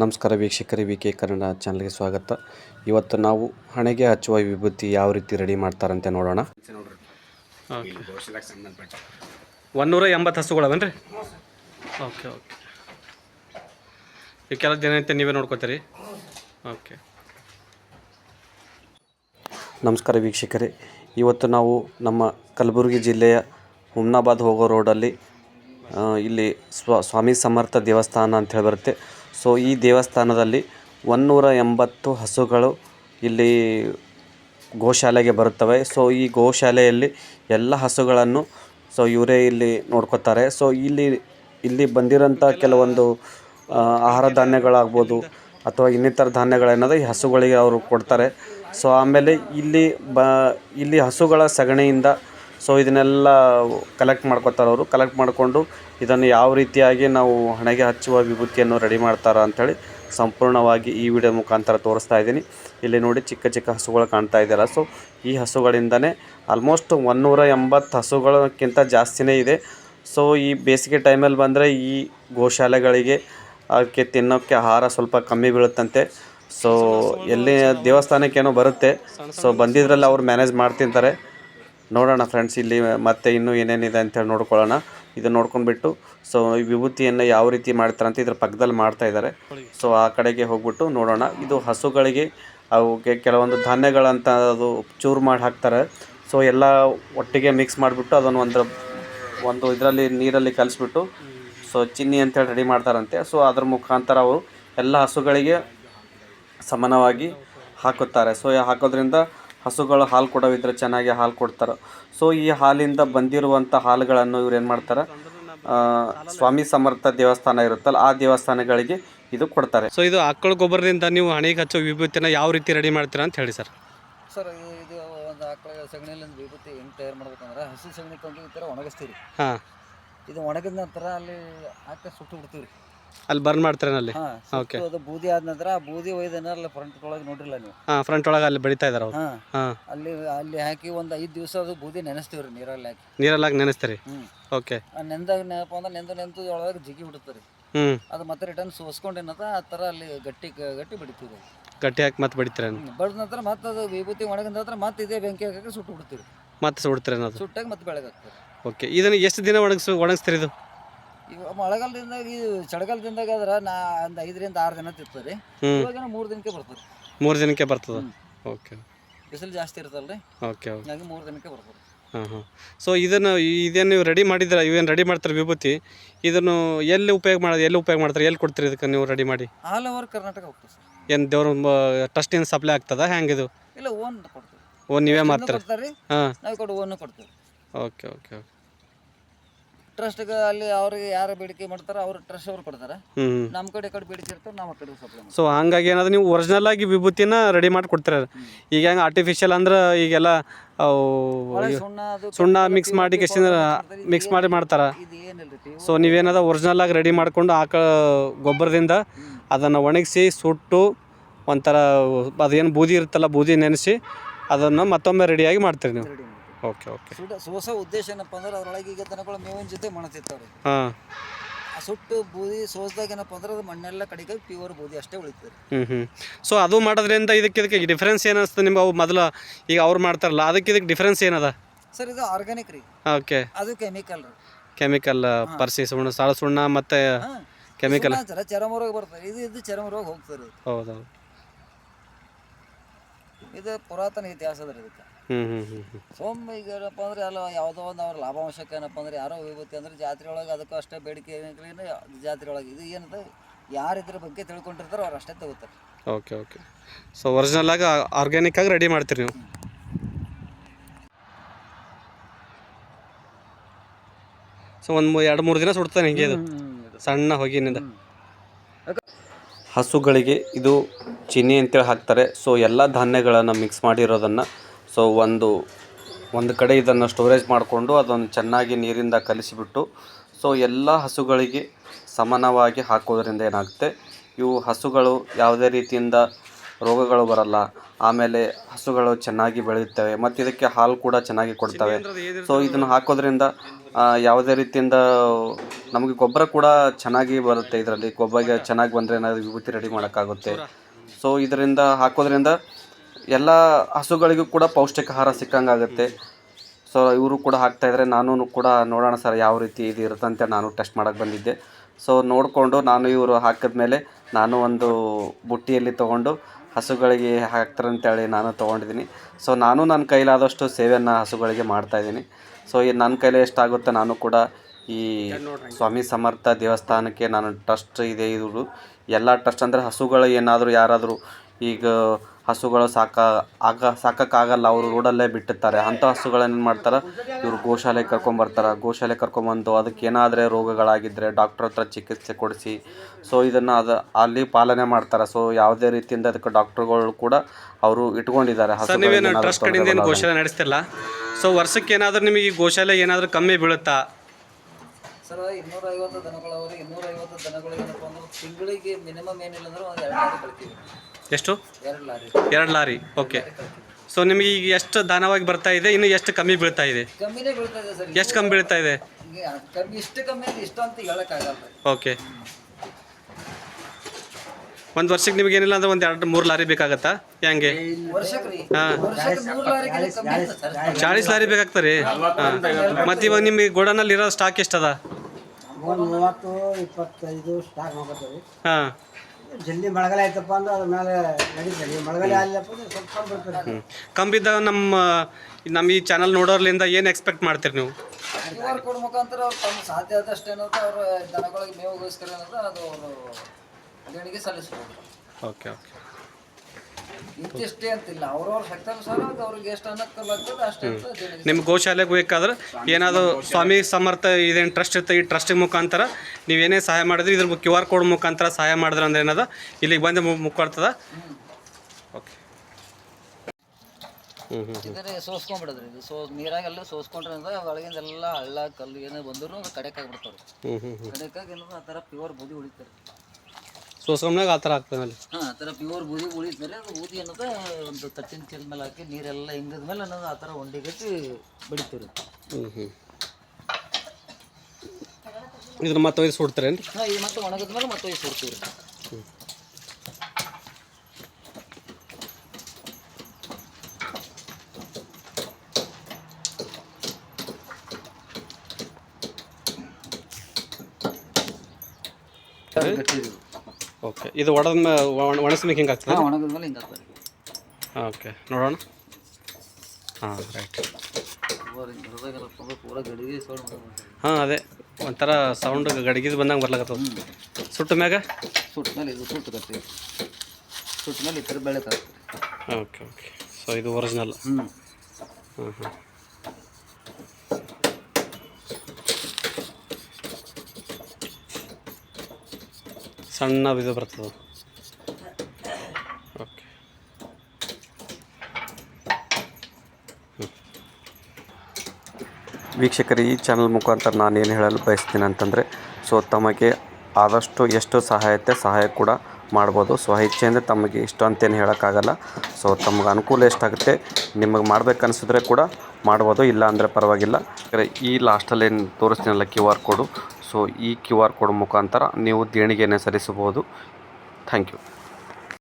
ನಮಸ್ಕಾರ ವೀಕ್ಷಕರೇ V K Kannada ಚಾನಲ್ಗೆ ಸ್ವಾಗತ. ಇವತ್ತು ನಾವು ಹಣೆಗೆ ಹಚ್ಚುವ ವಿಭೂತಿ ಯಾವ ರೀತಿ ರೆಡಿ ಮಾಡ್ತಾರಂತೆ ನೋಡೋಣ. ಒಂದೂರ ಎಂಬತ್ತು ಹಸುಗಳವೇನ್ರಿ ಓಕೆ ಓಕೆ. ಈ ಕೆಲ ದಿನನಿತ್ಯ ನೀವೇ ನೋಡ್ಕೋತೀರಿ? ಓಕೆ. ನಮಸ್ಕಾರ ವೀಕ್ಷಕರೇ ಇವತ್ತು ನಾವು ನಮ್ಮ ಕಲಬುರಗಿ ಜಿಲ್ಲೆಯ ಹುಮ್ನಾಬಾದ್ ಹೋಗೋ ರೋಡಲ್ಲಿ ಇಲ್ಲಿ ಸ್ವ ಸ್ವಾಮಿ ಸಮರ್ಥ ದೇವಸ್ಥಾನ ಅಂತ ಹೇಳಿ ಬರುತ್ತೆ. ಸೊ ಈ ದೇವಸ್ಥಾನದಲ್ಲಿ ಒನ್ನೂರ ಎಂಬತ್ತು ಹಸುಗಳು ಇಲ್ಲಿ ಗೋಶಾಲೆಗೆ ಬರುತ್ತವೆ. ಸೊ ಈ ಗೋಶಾಲೆಯಲ್ಲಿ ಎಲ್ಲ ಹಸುಗಳನ್ನು ಸೊ ಇವರೇ ಇಲ್ಲಿ ನೋಡ್ಕೋತಾರೆ. ಸೊ ಇಲ್ಲಿ ಇಲ್ಲಿ ಬಂದಿರೋಂಥ ಕೆಲವೊಂದು ಆಹಾರ ಧಾನ್ಯಗಳಾಗ್ಬೋದು ಅಥವಾ ಇನ್ನಿತರ ಧಾನ್ಯಗಳೇನದ ಈ ಹಸುಗಳಿಗೆ ಅವರು ಕೊಡ್ತಾರೆ. ಸೊ ಆಮೇಲೆ ಇಲ್ಲಿ ಬ, ಇಲ್ಲಿ ಹಸುಗಳ ಸಗಣಿಯಿಂದ ಸೊ ಇದನ್ನೆಲ್ಲ ಕಲೆಕ್ಟ್ ಮಾಡ್ಕೊತಾರೆ ಅವರು. ಕಲೆಕ್ಟ್ ಮಾಡಿಕೊಂಡು ಇದನ್ನು ಯಾವ ರೀತಿಯಾಗಿ ನಾವು ಹಣೆಗೆ ಹಚ್ಚುವ ವಿಭೂತಿಯನ್ನು ರೆಡಿ ಮಾಡ್ತಾರೆ ಅಂಥೇಳಿ ಸಂಪೂರ್ಣವಾಗಿ ಈ ವಿಡಿಯೋ ಮುಖಾಂತರ ತೋರಿಸ್ತಾ ಇದ್ದೀನಿ. ಇಲ್ಲಿ ನೋಡಿ ಚಿಕ್ಕ ಚಿಕ್ಕ ಹಸುಗಳು ಕಾಣ್ತಾ ಇದೆಯಲ್ಲ. ಸೊ ಈ ಹಸುಗಳಿಂದನೇ ಆಲ್ಮೋಸ್ಟ್ ಒನ್ನೂರ ಎಂಬತ್ತು ಹಸುಗಳಕ್ಕಿಂತ ಜಾಸ್ತಿನೇ ಇದೆ. ಸೊ ಈ ಬೇಸಿಗೆ ಟೈಮಲ್ಲಿ ಬಂದರೆ ಈ ಗೋಶಾಲೆಗಳಿಗೆ ಅದಕ್ಕೆ ತಿನ್ನೋಕ್ಕೆ ಆಹಾರ ಸ್ವಲ್ಪ ಕಮ್ಮಿ ಬೀಳುತ್ತಂತೆ. ಸೊ ಎಲ್ಲಿ ದೇವಸ್ಥಾನಕ್ಕೇನೋ ಬರುತ್ತೆ. ಸೊ ಬಂದಿದ್ರಲ್ಲಿ ಅವ್ರು ಮ್ಯಾನೇಜ್ ಮಾಡ್ತಿರ್ತಾರೆ. ನೋಡೋಣ ಫ್ರೆಂಡ್ಸ್ ಇಲ್ಲಿ ಮತ್ತೆ ಇನ್ನೂ ಏನೇನಿದೆ ಅಂತೇಳಿ ನೋಡ್ಕೊಳ್ಳೋಣ. ಇದು ನೋಡ್ಕೊಂಡ್ಬಿಟ್ಟು ಸೊ ವಿಭೂತಿಯನ್ನು ಯಾವ ರೀತಿ ಮಾಡ್ತಾರೆ ಅಂತ ಇದ್ರ ಪಕ್ಕದಲ್ಲಿ ಮಾಡ್ತಾ ಇದ್ದಾರೆ. ಸೊ ಆ ಕಡೆಗೆ ಹೋಗ್ಬಿಟ್ಟು ನೋಡೋಣ. ಇದು ಹಸುಗಳಿಗೆ, ಅವುಗೆ ಕೆಲವೊಂದು ಧಾನ್ಯಗಳಂತ ಅದು ಚೂರು ಮಾಡಿ ಹಾಕ್ತಾರೆ. ಸೊ ಎಲ್ಲ ಒಟ್ಟಿಗೆ ಮಿಕ್ಸ್ ಮಾಡಿಬಿಟ್ಟು ಅದನ್ನು ಒಂದು ಒಂದು ಇದರಲ್ಲಿ ನೀರಲ್ಲಿ ಕಲಿಸ್ಬಿಟ್ಟು ಸೊ ಚಿನ್ನಿ ಅಂತೇಳಿ ರೆಡಿ ಮಾಡ್ತಾರಂತೆ. ಸೊ ಅದ್ರ ಮುಖಾಂತರ ಅವರು ಎಲ್ಲ ಹಸುಗಳಿಗೆ ಸಮಾನವಾಗಿ ಹಾಕುತ್ತಾರೆ. ಸೊ ಹಾಕೋದ್ರಿಂದ ಹಸುಗಳು ಹಾಲು ಕೊಡೋವಿದ್ರೆ ಚೆನ್ನಾಗಿ ಹಾಲು ಕೊಡ್ತಾರೆ. ಸೊ ಈ ಹಾಲಿಂದ ಬಂದಿರುವಂಥ ಹಾಲುಗಳನ್ನು ಇವ್ರು ಏನು ಮಾಡ್ತಾರೆ? ಆ, ಸ್ವಾಮಿ ಸಮರ್ಥ ದೇವಸ್ಥಾನ ಇರುತ್ತಲ್ಲ ಆ ದೇವಸ್ಥಾನಗಳಿಗೆ ಇದು ಕೊಡ್ತಾರೆ. ಸೊ ಇದು ಆಕಳ ಗೊಬ್ಬರದಿಂದ ನೀವು ಹಣೆಗೆ ಹಚ್ಚೋ ವಿಭೂತಿನ ಯಾವ ರೀತಿ ರೆಡಿ ಮಾಡ್ತೀರಾ ಅಂತ ಹೇಳಿ ಸರ್. ಸರ್ ಇದು ಒಂದು ಆಕಳ ಸಗಣಿಲಿಂದ ವಿಭೂತಿ ಹೆಂಗೆ ತಯಾರು ಮಾಡ್ಬೇಕಂದ್ರೆ ಹಸಿ ಸಗಣಿ ತಂದು ಈ ಥರ ಒಣಗಿಸ್ತೀವಿ ಹಾಂ. ಇದು ಒಣಗಿದ ನಂತರ ಅಲ್ಲಿ ಆಕಳ ಸುಟ್ಟು ಬಿಡ್ತೀವಿ ರೀ. ಅಲ್ಲಿ ಬರ್ನ್ ಮಾಡ್ತಾರೆ ಅಲ್ಲಿ? ಓಕೆ. ಅದು ಬೂದಿ ಆದ ನಂತರ ಆ ಬೂದಿ ಒಯ್ದನಲ್ಲ ಫ್ರಂಟ್ ಒಳಗೆ ನೋಡಿರಲ್ಲ ನೀವು. ಹಾಂ ಫ್ರಂಟ್ ಒಳಗೆ ಅಲ್ಲಿ ಬೆಳೀತಾ ಇದಾರೆ ಅವ್ರು. ಹಾಂ. ಹಾಂ. ಅಲ್ಲಿ ಅಲ್ಲಿ ಹಾಕಿ ಒಂದು ಐದು ದಿವಸ ಅದು ಬೂದಿ ನೆನೆಸ್ತೀವಿ ರೀ ನೀರಲ್ಲಿ ಹಾಕಿ. ನೀರಲ್ಲಾಗಿ ನೆನೆಸ್ತೀರಿ? ಓಕೆ ಆ ನೆಂದಾಗ ನೆನಪ ಅಂದ್ರೆ ನೆಂದು ನೆಂದು ಒಳಗೆ ಜಿಗಿ ಬಿಡುತ್ತೆ ರೀ ಹ್ಞೂ ಅದು ಮತ್ತೆ ರಿಟರ್ನ್ ಸೋಸ್ಕೊಂಡು ಏನದ ಆ ಥರ ಅಲ್ಲಿ ಗಟ್ಟಿ ಗಟ್ಟಿ ಬಿಡ್ತೀವಿ ಗಟ್ಟಿ ಹಾಕಿ ಮತ್ತೆ ಬಡಿತೀರ ಬಡ್ದ ನಂತರ ಮತ್ತೆ ಅದು ವಿಭೂತಿ ಒಣಗಿದ ನಂತರ ಮತ್ತೆ ಇದೇ ಬೆಂಕಿ ಹಾಕಿ ಸುಟ್ಟು ಬಿಡ್ತೀವಿ ಮತ್ತೆ ಸುಡ್ತೀರ ಅನ್ನೋದು ಸುಟ್ಟಾಗ ಮತ್ತೆ ಬೆಳಗಾಗ್ತದೆ ಓಕೆ ಇದನ್ನು ಎಷ್ಟು ದಿನ ಒಣಗಿಸ್ ಒಣಗಿಸ್ತೀರಿ ಇದು? ಇವಾಗ ಮಳೆಗಾಲದಿಂದ ಇದು ಚಳಿಗಾಲದಿಂದಾಗ ಆದ್ರೆ ನಾ ಒಂದು ಐದರಿಂದ ಆರು ದಿನ ತಿರ್ತದೆ ರೀ ಇವಾಗ ಮೂರು ದಿನಕ್ಕೆ ಬರ್ತದೆ. ಮೂರು ದಿನಕ್ಕೆ ಬರ್ತದೆ? ಓಕೆ. ಬಿಸಿಲು ಜಾಸ್ತಿ ಇರ್ತಲ್ಲ ರೀ ಓಕೆ. ಓಕೆ ಮೂರು ದಿನಕ್ಕೆ ಬರ್ತದೆ. ಹಾಂ ಹಾಂ ಸೊ ಇದನ್ನು ಇದೇನು ನೀವು ರೆಡಿ ಮಾಡಿದ್ರೆ ಇವೇನು ರೆಡಿ ಮಾಡ್ತಾರೆ ವಿಭೂತಿ? ಇದನ್ನು ಎಲ್ಲಿ ಉಪಯೋಗ ಮಾಡೋದು ಎಲ್ಲಿ ಉಪಯೋಗ ಮಾಡ್ತಾರೆ? ಎಲ್ಲಿ ಕೊಡ್ತೀರಿ ಇದಕ್ಕೆ ನೀವು ರೆಡಿ ಮಾಡಿ? ಆಲ್ ಓವರ್ ಕರ್ನಾಟಕ ಹೋಗ್ತದೆ ಸರ್. ಏನು ದೇವ್ರ ಟ್ರಸ್ಟಿಂದ ಸಪ್ಲೈ ಆಗ್ತದ? ಇದು? ಇಲ್ಲ ಓನ್ ಕೊಡ್ತೀವಿ. ಓನ್ ನೀವೇ ಮಾಡ್ತೀರಾ? ಹಾಂ. ನಾವು ಕೊಡು ಓನ್ ಕೊಡ್ತೀವಿ. Okay okay okay. ಟ್ರಸ್ಟ್ಗೆ ಅಲ್ಲಿ ಅವ್ರಿಗೆ ಯಾರು ಬೇಡಿಕೆ ಮಾಡ್ತಾರೆ ಅವ್ರು ಟ್ರಸ್ಟ್ ಅವ್ರು ಕೊಡ್ತಾರೆ. ನಮ್ಮ ಕಡೆ ಈ ಕಡೆ ಬೇಡಿಕೆ ಇರ್ತಾರೆ ನಾವು ಆ ಕಡೆ ಸಪ್ಲೈ ಸೊ ಹಂಗಾಗಿ ಏನಾದ್ರೆ ನೀವು ಒರಿಜಿನಲ್ ಆಗಿ ವಿಭೂತಿನ ರೆಡಿ ಮಾಡಿ ಕೊಡ್ತಾರೆ ಈಗ ಹೆಂಗೆ ಆರ್ಟಿಫಿಷಿಯಲ್ ಅಂದ್ರೆ ಈಗೆಲ್ಲ ಅವು ಸುಣ್ಣ ಅದು ಸುಣ್ಣ ಮಿಕ್ಸ್ ಮಾಡಿ ಕೆಸಿಂದ ಮಿಕ್ಸ್ ಮಾಡಿ ಮಾಡ್ತಾರೆ. ಇದು ಏನಿಲ್ಲ ರೀ ಸೊ ನೀವೇನದ ಒರಿಜಿನಲ್ ಆಗಿ ರೆಡಿ ಮಾಡಿಕೊಂಡು ಆಕಳ ಗೊಬ್ಬರದಿಂದ ಅದನ್ನು ಒಣಗಿಸಿ ಸುಟ್ಟು ಒಂಥರ ಅದೇನು ಬೂದಿ ಇರುತ್ತಲ್ಲ ಬೂದಿ ನೆನೆಸಿ ಅದನ್ನು ಮತ್ತೊಮ್ಮೆ ರೆಡಿಯಾಗಿ ಮಾಡ್ತೀರಿ ನೀವು. Ready okay okay. ಸುಡ ಸೋಸೋ ಉದ್ದೇಶ ಏನಪ್ಪ ಅಂದ್ರೆ ಅದ್ರೊಳಗೆ ಈಗ ದನಗಳು ಮೇವಿನ ಜೊತೆ ಮಣತಿರ್ತಾವೆ ರೀ ಹಾಂ. ಆ ಸುಟ್ಟು ಬೂದಿ ಸೋಸ್ದಾಗ ಏನಪ್ಪ ಅಂದ್ರೆ ಅದು ಮಣ್ಣೆಲ್ಲ ಕಡೆಗೆ ಪ್ಯೂರ್ ಬೂದಿ ಅಷ್ಟೇ ಉಳಿತದೆ ಹ್ಞೂ ಹ್ಞೂ ಸೊ ಅದು ಮಾಡೋದ್ರಿಂದ ಇದಕ್ಕೆ ಇದಕ್ಕೆ ಡಿಫ್ರೆನ್ಸ್ ಏನು ಅನಿಸ್ತದೆ ನಿಮ್ಗೆ? ಅವು ಮೊದಲು ಈಗ ಅವ್ರು ಮಾಡ್ತಾರಲ್ಲ ಅದಕ್ಕೆ ಇದಕ್ಕೆ ಡಿಫ್ರೆನ್ಸ್ ಏನದ? ಸರ್ ಇದು ಆರ್ಗಾನಿಕ್ ರೀ. ಓಕೆ. ಅದು ಕೆಮಿಕಲ್ ರೀ. ಕೆಮಿಕಲ್ ಪರ್ಸಿ ಸುಣ್ಣ ಸಾಳ ಸುಣ್ಣ ಮತ್ತು ಕೆಮಿಕಲ್ ಚರ ಚರ್ಮ ರೋಗ ಬರ್ತದೆ. ಇದು ಇದು ಚರ್ಮ ರೋಗ ಹೋಗ್ತದೆ ಹೌದೌದು. ಇದು ಪುರಾತನ ಇತಿಹಾಸ ಅದ ರೀ ಇದಕ್ಕೆ. ಹ್ಞೂ ಹ್ಞೂ ಹ್ಞೂ ಹ್ಞೂ ಸೋಮ್ ಈಗ ಏನಪ್ಪ ಅಂದ್ರೆ ಅಲ್ಲ ಯಾವುದೋ ಒಂದು ಅವ್ರ ಲಾಭಾಂಶಕ್ಕೆ ಏನಪ್ಪ ಅಂದ್ರೆ ಯಾರೋ ವಿಭೂತಿ ಅಂದ್ರೆ ಜಾತ್ರೆ ಒಳಗೆ ಅದಕ್ಕೂ ಅಷ್ಟೇ ಬೇಡಿಕೆ ಏನಿಲ್ಲ ಜಾತ್ರೆ ಒಳಗೆ ಇದು ಏನದ? ಯಾರು ಇದ್ರ ಬಗ್ಗೆ ತಿಳ್ಕೊಂಡಿರ್ತಾರೋ ಅವ್ರು ಅಷ್ಟೇ ತಗೋತಾರೆ. ಓಕೆ ಓಕೆ ಸೊ ಒರಿಜಿನಲ್ ಆಗಿ ಆರ್ಗ್ಯಾನಿಕ್ ಆಗಿ ರೆಡಿ ಮಾಡ್ತೀರಿ ನೀವು? ಸೊ ಒಂದು ಎರಡು ಮೂರು ದಿನ ಸುಡ್ತಾನೆ ಹಿಂಗೆ ಇದು. ಸಣ್ಣ ಹೊಗಿನಿಂದ ಹಸುಗಳಿಗೆ ಇದು ಚಿನ್ನಿ ಅಂತೇಳಿ ಹಾಕ್ತಾರೆ. ಸೊ ಎಲ್ಲ ಧಾನ್ಯಗಳನ್ನು ಮಿಕ್ಸ್ ಮಾಡಿರೋದನ್ನು ಸೊ ಒಂದು ಒಂದು ಕಡೆ ಇದನ್ನು ಸ್ಟೋರೇಜ್ ಮಾಡಿಕೊಂಡು ಅದನ್ನು ಚೆನ್ನಾಗಿ ನೀರಿಂದ ಕಲಿಸಿಬಿಟ್ಟು ಸೊ ಎಲ್ಲ ಹಸುಗಳಿಗೆ ಸಮಾನವಾಗಿ ಹಾಕೋದ್ರಿಂದ ಏನಾಗುತ್ತೆ? ಇವು ಹಸುಗಳು ಯಾವುದೇ ರೀತಿಯಿಂದ ರೋಗಗಳು ಬರಲ್ಲ. ಆಮೇಲೆ ಹಸುಗಳು ಚೆನ್ನಾಗಿ ಬೆಳೆಯುತ್ತವೆ. ಮತ್ತು ಇದಕ್ಕೆ ಹಾಲು ಕೂಡ ಚೆನ್ನಾಗಿ ಕೊಡ್ತವೆ. ಸೊ ಇದನ್ನು ಹಾಕೋದ್ರಿಂದ ಯಾವುದೇ ರೀತಿಯಿಂದ ನಮಗೆ ಗೊಬ್ಬರ ಕೂಡ ಚೆನ್ನಾಗಿ ಬರುತ್ತೆ ಇದರಲ್ಲಿ. ಗೊಬ್ಬರ ಚೆನ್ನಾಗಿ ಬಂದರೆ ಏನಾದರೂ ವಿಭೂತಿ ರೆಡಿ ಮಾಡೋಕ್ಕಾಗುತ್ತೆ. ಸೊ ಇದರಿಂದ ಹಾಕೋದ್ರಿಂದ ಎಲ್ಲ ಹಸುಗಳಿಗೂ ಕೂಡ ಪೌಷ್ಟಿಕ ಆಹಾರ ಸಿಕ್ಕಂಗಾಗುತ್ತೆ. ಸೊ ಇವರು ಕೂಡ ಹಾಕ್ತಾ ಇದ್ದಾರೆ ನಾನು ಕೂಡ ನೋಡೋಣ ಸರ್ ಯಾವ ರೀತಿ ಇದು ಇರುತ್ತಂತೆ ನಾನು ಟೆಸ್ಟ್ ಮಾಡೋಕ್ಕೆ ಬಂದಿದ್ದೆ. ಸೊ ನೋಡಿಕೊಂಡು ನಾನು ಇವರು ಹಾಕಿದ ಮೇಲೆ ನಾನು ಒಂದು ಬುಟ್ಟಿಯಲ್ಲಿ ತೊಗೊಂಡು ಹಸುಗಳಿಗೆ ಹಾಕ್ತಾರಂತೇಳಿ ನಾನು ತೊಗೊಂಡಿದ್ದೀನಿ. ಸೊ ನಾನು ನನ್ನ ಕೈಲಾದಷ್ಟು ಸೇವೆಯನ್ನು ಹಸುಗಳಿಗೆ ಮಾಡ್ತಾಯಿದ್ದೀನಿ ಸೊ ಈ ನನ್ನ ಕೈಲಿ ಎಷ್ಟಾಗುತ್ತೆ ನಾನು ಕೂಡ ಈ ಸ್ವಾಮಿ ಸಮರ್ಥ ದೇವಸ್ಥಾನಕ್ಕೆ ನಾನು ಟ್ರಸ್ಟ್ ಇದೆ ಇದು ಎಲ್ಲ ಟ್ರಸ್ಟ್ ಅಂದರೆ ಹಸುಗಳು ಏನಾದರೂ ಯಾರಾದರೂ ಈಗ ಹಸುಗಳು ಸಾಕ ಆಗ ಸಾಕೋಕ್ಕಾಗಲ್ಲ ಅವರು ರೋಡಲ್ಲೇ ಬಿಟ್ಟಿರ್ತಾರೆ. ಅಂಥ ಹಸುಗಳನ್ನ ಏನು ಮಾಡ್ತಾರೆ? ಇವರು ಗೋಶಾಲೆಗೆ ಕರ್ಕೊಂಬರ್ತಾರೆ ಗೋಶಾಲೆ ಕರ್ಕೊಂಬಂದು ಅದಕ್ಕೆ ಏನಾದರೆ ರೋಗಗಳಾಗಿದ್ದರೆ ಡಾಕ್ಟ್ರ್ ಹತ್ರ ಚಿಕಿತ್ಸೆ ಕೊಡಿಸಿ. ಸೊ ಇದನ್ನು ಅದು ಅಲ್ಲಿ ಪಾಲನೆ ಮಾಡ್ತಾರೆ. ಸೊ ಯಾವುದೇ ರೀತಿಯಿಂದ ಅದಕ್ಕೆ ಡಾಕ್ಟ್ರುಗಳು ಕೂಡ ಅವರು ಇಟ್ಕೊಂಡಿದ್ದಾರೆ ಹಸುಗಳಿಗೆ ಏನಾದ್ರು ಏನು ಗೋಶಾಲೆ ನಡೆಸ್ತಿಲ್ಲ ಸೊ ವರ್ಷಕ್ಕೆ ಏನಾದರೂ ನಿಮಗೆ ಈ ಗೋಶಾಲೆ ಏನಾದರೂ ಕಮ್ಮಿ ಬೀಳುತ್ತಾ? ಸರ್ ಇನ್ನೂರ ಐವತ್ತು ಇನ್ನೂರೈವತ್ತು ಇನ್ನೂರ ಐವತ್ತು ದನಗಳಿಗೆ ಏನಪ್ಪ ಅಂದ್ರೆ ತಿಂಗಳಿಗೆ ಮಿನಿಮಮ್ ಏನಿಲ್ಲ ಅಂದ್ರೆ ಒಂದು ಎರಡು ಲಾರಿ ಕಳ್ತೀವಿ. ಎಷ್ಟು? ಎರಡು ಲಾರಿ. ಎರಡು ಲಾರಿ ಓಕೆ. ಸೊ ನಿಮಗೆ ಈಗ ಎಷ್ಟು ದಾನವಾಗಿ ಬರ್ತಾ ಇದೆ ಇನ್ನು ಎಷ್ಟು ಕಮ್ಮಿ ಬೀಳ್ತಾ ಇದೆ? ಕಮ್ಮಿನೇ ಬೀಳ್ತಾ ಇದೆ ಸರ್ ಎಷ್ಟು ಕಮ್ಮಿ ಬೀಳ್ತಾ ಇದೆ? ಕಮ್ಮಿ ಇಷ್ಟು ಕಮ್ಮಿ ಅಂದ್ರೆ ಇಷ್ಟು ಅಂತ ಹೇಳಕ್ಕಾಗಲ್ಲ. ಓಕೆ. ಒಂದು ವರ್ಷಕ್ಕೆ ನಿಮಗೆ ಏನಿಲ್ಲ ಅಂದ್ರೆ ಒಂದು ಎರಡು ಮೂರು ಲಾರಿ ಬೇಕಾಗತ್ತಾ? ಹೆಂಗೆ? ಹಾಂ. ವರ್ಷಕ್ಕೆ ಮೂರು ಲಾರಿಗಿಂತ ಕಮ್ಮಿ ಅಂತ ಸರ್. ಚಾಳಿಸ್ ಲಾರಿ ಬೇಕಾಗ್ತದೆ. ರೀ ಹಾಂ. ಮತ್ತು ಇವಾಗ ನಿಮಗೆ ಗೋಡನಲ್ಲಿ ಇರೋ ಸ್ಟಾಕ್ ಎಷ್ಟದ? ಒಂದು ಮೂವತ್ತು ಇಪ್ಪತ್ತೈದು ಸ್ಟಾಕ್ ಮಾಡ್ಕೊತೀವಿ. ಹಾಂ. ಜಲ್ದಿ ಮಳೆಗಾಲ ಆಯ್ತಪ್ಪ ಅಂದ್ರೆ ಅದ್ರ ಮೇಲೆ ನಡೀತದೆ. ಮಳೆಗಾಲ ಆಗಲಿಲ್ಲಪ್ಪ ಅಂದ್ರೆ ಸ್ವಲ್ಪ ಕಮ್ಮಿ ಬರ್ತದೆ. ಕಂಬಿದ್ದಾಗ ನಮ್ಮ ನಮ್ಮ ಈ ಚಾನಲ್ ನೋಡೋರ್ಲಿಂದ ಏನು ಎಕ್ಸ್ಪೆಕ್ಟ್ ಮಾಡ್ತೀರಿ ನೀವು? ಕ್ಯೂ ಆರ್ ಕೋಡ್ ಮುಖಾಂತರ ಅವ್ರು ತಮ್ಮ ಸಾಧ್ಯ ಆದಷ್ಟು ಏನಂತ ಅವ್ರ ದನಗಳಿಗೆ ಮೇವುಗೋಸ್ಕರ ಏನಂತ ಅದು ಅವರು ದೇಣಿಗೆ ಸಲ್ಲಿಸ್ಬೋದು. ಓಕೆ ಓಕೆ ಇಂತಿಷ್ಟೇ ಅಂತಿಲ್ಲ. ಅವ್ರವ್ರ ಶಕ್ತಾನುಸಾರ ಅವ್ರಿಗೆ ಎಷ್ಟು ಅನ್ನಕ್ಕಲ್ಲಾಗ್ತದೆ ಅಷ್ಟೇ ನಿಮ್ಮ ಗೋಶಾಲೆಗೆ ಬೇಕಾದ್ರೆ ಏನಾದರೂ ಸ್ವಾಮಿ ಸಮರ್ಥ ಇದೇನು ಟ್ರಸ್ಟ್ ಇರ್ತದೆ ಈ ಟ್ರಸ್ಟ್ ಮುಖಾಂತರ ಏನೇ ಸಹಾಯ ಮಾಡಿದ್ರಿ ಇದ್ರ ಕ್ಯೂ ಆರ್ ಕೋಡ್ ಮುಖಾಂತರ ಸಹಾಯ ಮಾಡಿದ್ರೆ ಅಂದ್ರೆ ಏನದ ಇಲ್ಲಿಗೆ ಬಂದು ಮು- ಮುಕ್ಕೊಳ್ತದ? ಓಕೆ ಹ್ಞೂ ಹ್ಞೂ ಇದನ್ನೇ ಸೋಸ್ಕೊಂಡ್ಬಿಡೋದ್ರಿ. ಇದು ಸೋ ನೀರಾಗೆಲ್ಲ ಸೋಸ್ಕೊಂಡ್ರೆ ಅಂದ್ರೆ ಒಳಗಿಂದೆಲ್ಲ ಹಳ್ಳ ಕಲ್ಲು ಏನೇ ಬಂದರೂ ಅದು ಕಡೆಕಾಗ್ಬಿಡ್ತಾವೆ ಹ್ಞೂ ಹ್ಞೂ ಹ್ಞೂ ಕಡೆಕಾಗಿ ಏನಂದ್ರೆ ಆ ಥರ ಪ್ಯೂರ್ ಬೂದಿ ಉಳಿತಾರೆ. ಸೋಸ್ಕೊಂಡಾಗ ಆ ಥರ ಆಗ್ತದೆ ಅಲ್ಲಿ ಹಾಂ ಆ ಥರ ಪ್ಯೂರ್ ಬೂದಿ ಉಳಿತಾರೆ ಅದು ಬೂದಿ ಅನ್ನೋದು ಒಂದು ತಟ್ಟಿನ ಚೀಲ ಮೇಲೆ ಹಾಕಿ ನೀರೆಲ್ಲ ಹಿಂಗದ ಮೇಲೆ ಅನ್ನೋದು ಆ ಥರ ಒಂಡಿಗಟ್ಟಿ ಬೆಳಿತೀವಿ ಹ್ಞೂ ಹ್ಞೂ ಇದನ್ನ ಮತ್ತೆ ಒಯ್ದು ಸುಡ್ತಾರೇನು ಹಾಂ ಇದು ಮತ್ತೆ ಒಣಗಿದ ಮೇಲೆ ಮತ್ತೆ ಒಯ್ದು ಸುಡ್ತೀವಿ. ಗಟ್ಟಿ ಇದು. ಓಕೆ. ಇದು ಒಡೆದ ಒಣಸ್ಮೇಲೆ ಹಿಂಗೆ ಆಗ್ತದೆ ಹಾಂ ಒಣಗಿದ ಮೇಲೆ ಹಿಂಗೆ ಆಗ್ತದೆ ಓಕೆ. ನೋಡೋಣ. ಹಾಂ ರೈಟ್. ಹಾಂ ಅದೇ. ಒಂಥರ ಸೌಂಡ್ ಗಡಿಗಿದ್ ಬಂದಂಗೆ ಬರ್ಲಾಕತ್ತದ. ಸುಟ್ಟ ಮ್ಯಾಗ? ಸುಟ್ಟ ಮೇಲೆ ಇದು ಸುಟ್ಟು ಕಟ್ಟಿ. ಸುಟ್ಟ ಮೇಲೆ ಈ ಥರ ಬೆಳಕಾಗ್ತದೆ ಓಕೆ ಓಕೆ. ಸೊ ಇದು ಒರಿಜಿನಲ್ ಹ್ಞೂ ಹಾಂ ಹಾಂ ಸಣ್ಣ ಇದು ಬರ್ತದೆ. ಓಕೆ ವೀಕ್ಷಕರು, ಈ ಚಾನಲ್ ಮುಖಾಂತರ ನಾನು ಏನು ಹೇಳಲು ಬಯಸ್ತೀನಿ ಅಂತಂದರೆ, ಸೊ ತಮಗೆ ಆದಷ್ಟು ಎಷ್ಟು ಸಹಾಯತೆ, ಸಹಾಯ ಕೂಡ ಮಾಡ್ಬೋದು. ಸೊ ಇಚ್ಛೆಯಿಂದ ತಮಗೆ ಇಷ್ಟು ಅಂತೇನು ಹೇಳೋಕ್ಕಾಗಲ್ಲ. ಸೊ ತಮಗೆ ಅನುಕೂಲ ಎಷ್ಟಾಗುತ್ತೆ, ನಿಮಗೆ ಮಾಡ್ಬೇಕನ್ಸಿದ್ರೆ ಕೂಡ ಮಾಡ್ಬೋದು. ಇಲ್ಲ ಅಂದರೆ ಪರವಾಗಿಲ್ಲ ಈ ಲಾಸ್ಟಲ್ಲಿ ಏನು ತೋರಿಸ್ತೀನಲ್ಲ ಕ್ಯೂ ಆರ್ ಕೋಡು ಸೊ ಈ ಕ್ಯೂ ಆರ್ ಕೋಡ್ ಮುಖಾಂತರ ನೀವು ದೇಣಿಗೆಯನ್ನು ಸಲ್ಲಿಸಬಹುದು. Thank you.